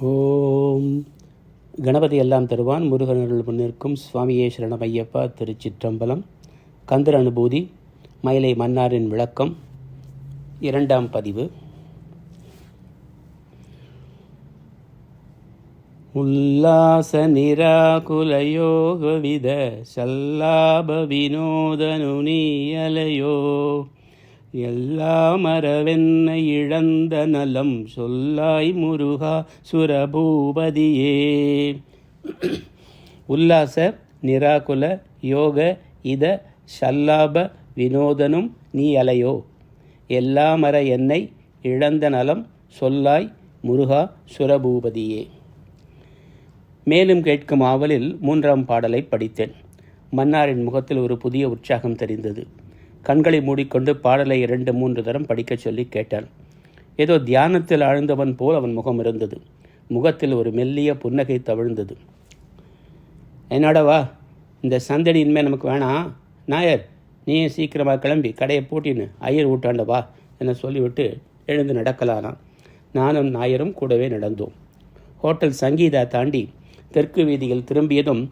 ஓம். கணபதி எல்லாம் தருவான் முருகனருள் முன்னிற்கும். சுவாமியே ஐயப்பா திருச்சிற்றம்பலம். கந்தர் அனுபூதி மயிலை மன்னாரின் விளக்கம். இரண்டாம் பதிவு. உல்லாச நிராகுல யோகவித சல்லாப வினோதனு நீயலையோ. எல்லா மரவென்னை இழந்த நலம் சொல்லாய் முருகா சுரபூபதியே. உல்லாச நிராகுல யோக இத சல்லாப வினோதனும் நீ அலையோ. எல்லா மர என்னை இழந்த நலம் சொல்லாய் முருகா சுரபூபதியே. மேலும் கேட்கும் ஆவலில் மூன்றாம் பாடலை படித்தேன். மன்னாரின் முகத்தில் ஒரு புதிய உற்சாகம் தெரிந்தது. கண்களை மூடிக்கொண்டு பாடலை இரண்டு மூன்று தரம் படிக்கச் சொல்லி கேட்டான். ஏதோ தியானத்தில் ஆழ்ந்தவன் போல் அவன் முகம் இருந்தது. முகத்தில் ஒரு மெல்லிய புன்னகை தவிழ்ந்தது. என்னோட வா இந்த சந்தடி இனிமேல் நமக்கு வேணாம் நாயர் நீ சீக்கிரமாக கிளம்பி கடையை பூட்டின்னு ஐயர் ஊட்டாண்ட வா என சொல்லிவிட்டு எழுந்து நடக்கலானான். நானும் நாயரும் கூடவே நடந்தோம். ஹோட்டல் சங்கீதா தாண்டி தெற்கு வீதியில் திரும்பியதும்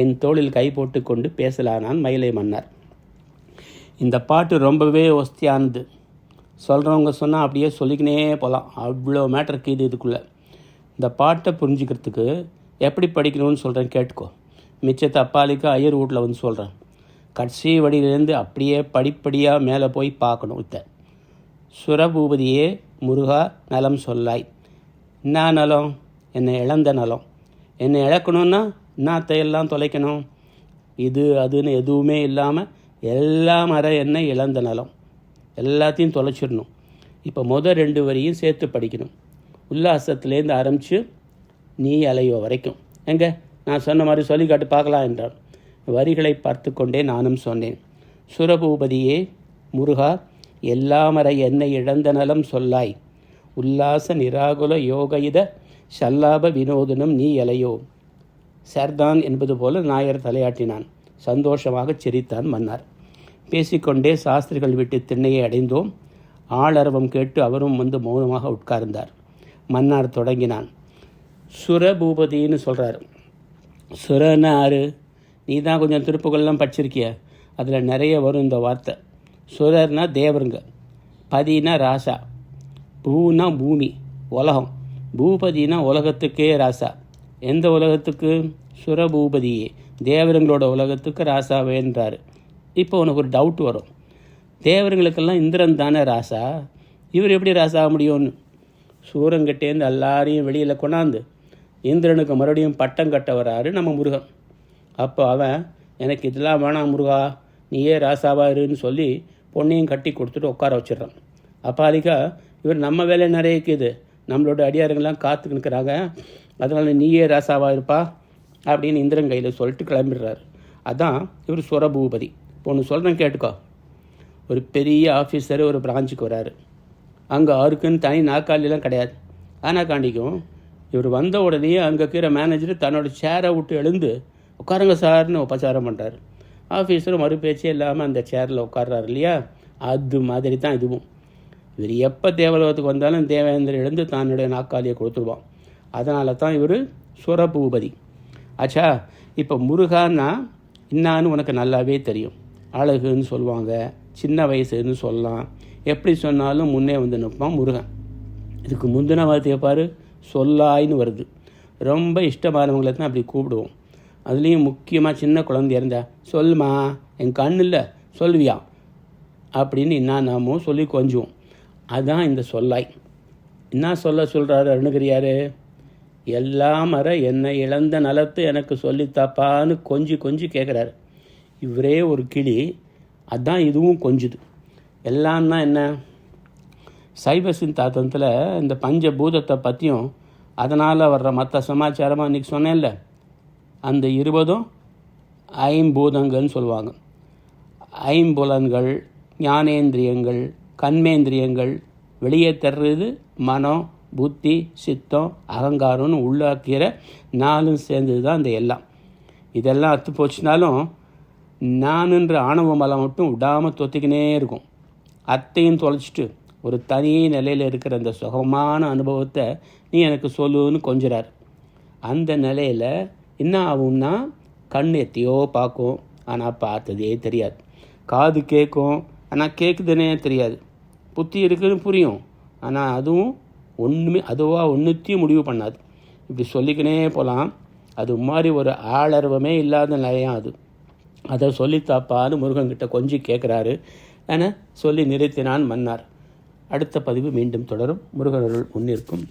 என் தோளில் கை போட்டுக்கொண்டு பேசலானான் மயிலை மன்னார். இந்த பாட்டு ரொம்பவே ஒஸ்தியானது. சொல்கிறவங்க சொன்னால் அப்படியே சொல்லிக்கினே போகலாம் அவ்வளோ மேட்ரு இருக்குது இதுக்குள்ளே. இந்த பாட்டை புரிஞ்சுக்கிறதுக்கு எப்படி படிக்கணும்னு சொல்கிறேன் கேட்டுக்கோ. மிச்சத்தை அப்பாலிக்கு ஐயர் வீட்டில் வந்து சொல்கிறேன் கட்சி வடியிலேருந்து அப்படியே படிப்படியாக மேலே போய் பார்க்கணும் இத்த சுரபூபதியே முருகா நலம் சொல்லாய். என்ன நலம்? என்னை இழந்த நலம். என்னை இழக்கணும்னா என்னத்தையெல்லாம் தொலைக்கணும்? இது அதுன்னு எதுவுமே இல்லாமல் எல்லா மர எண்ணெய் இழந்த நலம். எல்லாத்தையும் தொலைச்சிடணும். இப்போ முதல் ரெண்டு வரியும் சேர்த்து படிக்கணும். உல்லாசத்துலேருந்து ஆரம்பித்து நீ அலையோ வரைக்கும். எங்க? நான் சொன்ன மாதிரி சொல்லி காட்டு பார்க்கலாம் என்றான். வரிகளை பார்த்து கொண்டே நானும் சொன்னேன். சுரபூபதியே முருகா எல்லாமர எண்ணெய் இழந்த நலம் சொல்லாய். உல்லாச நிராகுல யோகயித சல்லாப வினோதனம் நீ எலையோ சர்தான் என்பது போல நாயர் தலையாட்டினான். சந்தோஷமாக சிரித்தான் மன்னார். பேசிக்கொண்டே சாஸ்திரிகள் வீட்டு திண்ணையை அடைந்தோம். ஆளரவம் கேட்டு அவரும் வந்து மௌனமாக உட்கார்ந்தார். மன்னார் தொடங்கினான். சுரபூபதின்னு சொல்கிறார் சுரன்னா ஆறு நீ தான் கொஞ்சம் திருப்புகள்லாம் படிச்சிருக்கிய. அதில் நிறைய வரும் இந்த வார்த்தை. சுரர்னா தேவருங்க. பதினா ராசா. பூனா பூமி உலகம். பூபதினா உலகத்துக்கே ராசா. எந்த உலகத்துக்கு? சுரபூபதியே. தேவருங்களோட உலகத்துக்கு ராசாவேன்றார் இப்போ உனக்கு ஒரு டவுட் வரும். தேவருங்களுக்கெல்லாம் இந்திரன் தானே ராசா? இவர் எப்படி ராசா ஆக முடியும்னு? சூரங்கிட்டேருந்து எல்லாரையும் வெளியில் கொண்டாந்து இந்திரனுக்கு மறுபடியும் பட்டம் கட்ட வராரு நம்ம முருகன். அப்போ அவன் எனக்கு இதெல்லாம் வேணாம் முருகா நீயே ராசாவா இருன்னு சொல்லி பொண்ணையும் கட்டி கொடுத்துட்டு உட்கார வச்சிடுறான். அப்பாதிக்கா இவர் நம்ம வேலை நிறைய இருக்குது. நம்மளோட அடியாருங்கெல்லாம் காத்து நிற்கிறாங்க. அதனால் நீயே ராசாவா இருப்பா அப்படின்னு இந்திரன் கையில் சொல்லிட்டு கிளம்பிடுறாரு. அதான் இவர் சுரபூபதி இப்போ ஒன்று சொல்கிறேன் கேட்டுக்கோ. ஒரு பெரிய ஆஃபீஸர் ஒரு பிரான்ச்சுக்கு வராரு. அங்கே அவருக்குன்னு தனி நாற்காலிலாம் கிடையாது. ஆனால் காண்டிக்கும் இவர் வந்த உடனே அங்கே இருக்கிற மேனேஜர் தன்னோட சேரை விட்டு எழுந்து உட்காருங்க சார்னு உபச்சாரம் பண்ணுறாரு ஆஃபீஸரும் மறு பேச்சே இல்லாமல் அந்த சேரில் உட்கார்றாரு இல்லையா? அது மாதிரி தான் இதுவும். இவர் எப்போ தேவலோகத்துக்கு வந்தாலும் தேவேந்திரன் எழுந்து தன்னுடைய நாற்காலியை கொடுத்துருவான். அதனால தான் இவர் சுரபூபதி. ஆச்சா இப்போ முருகான்னா என்னான்னு உனக்கு நல்லாவே தெரியும். அழகுன்னு சொல்லுவாங்க சின்ன வயசுன்னு சொல்லலாம். எப்படி சொன்னாலும் முன்னே வந்து நிற்பான் முருகன். இதுக்கு முந்தின வார்த்தையை பாரு சொல்லாயின்னு வருது. ரொம்ப இஷ்டமானவங்களை தான் அப்படி கூப்பிடுவோம். அதுலேயும் முக்கியமாக சின்ன குழந்தைய இருந்தா சொல்லுமா என் கண் இல்லை சொல்லுவியா? அப்படின்னு என்ன நாமும் சொல்லி கொஞ்சுவோம். அதுதான் இந்த சொல்லாய். என்ன சொல்ல சொல்கிறாரு அருணகிரியாரு எல்லாம் மர என்னை இழந்த நலத்து எனக்கு சொல்லித்தாப்பான்னு கொஞ்சி கொஞ்சி கேட்குறாரு இவரே ஒரு கிளி. அதான் இதுவும் கொஞ்சுது. எல்லாம்னா என்ன? சைவ சிந்தாத்தத்தில் இந்த பஞ்சபூதத்தை பற்றியும் அதனால் வர்ற மற்ற சமாச்சாரமாக இன்றைக்கி சொன்னேன்ல. அந்த இருபதும் ஐம்பூதங்கள்னு சொல்லுவாங்க. ஐம்புலன்கள் ஞானேந்திரியங்கள் கண்மேந்திரியங்கள் வெளியே தர்றது மனம் புத்தி சித்தம் அகங்காரம்னு உள்ளாக்கிற நாலும் சேர்ந்தது தான் இந்த எல்லாம். இதெல்லாம் அத்து போச்சுனாலும் நானுன்ற ஆணவ மலம் மட்டும் விடாமல் தொத்திக்கினே இருக்கும். அத்தையும் தொலைச்சிட்டு ஒரு தனி நிலையில் இருக்கிற அந்த சுகமான அனுபவத்தை நீ எனக்கு சொல்லுன்னு கொஞ்சிறார். அந்த நிலையில் என்ன ஆகும்னா கண் எத்தையோ பார்க்கும். ஆனால் பார்த்ததே தெரியாது. காது கேட்கும். ஆனால் கேட்குதுன்னே தெரியாது. புத்தி இருக்குன்னு புரியும். ஆனால் அதுவும் ஒன்றுமே அதுவாக ஒன்றுத்தையும் முடிவு பண்ணாது. இப்படி சொல்லிக்கினே போகலாம் அது மாதிரி ஒரு ஆளர்வமே இல்லாத நிலையம் அது. அதை சொல்லித்தாப்பான்னு முருகன்கிட்ட கொஞ்சம் கேட்குறாரு என சொல்லி நிறுத்தினான் மன்னார். அடுத்த பதிவு மீண்டும் தொடரும். முருகனருள் முன்னிற்கும்.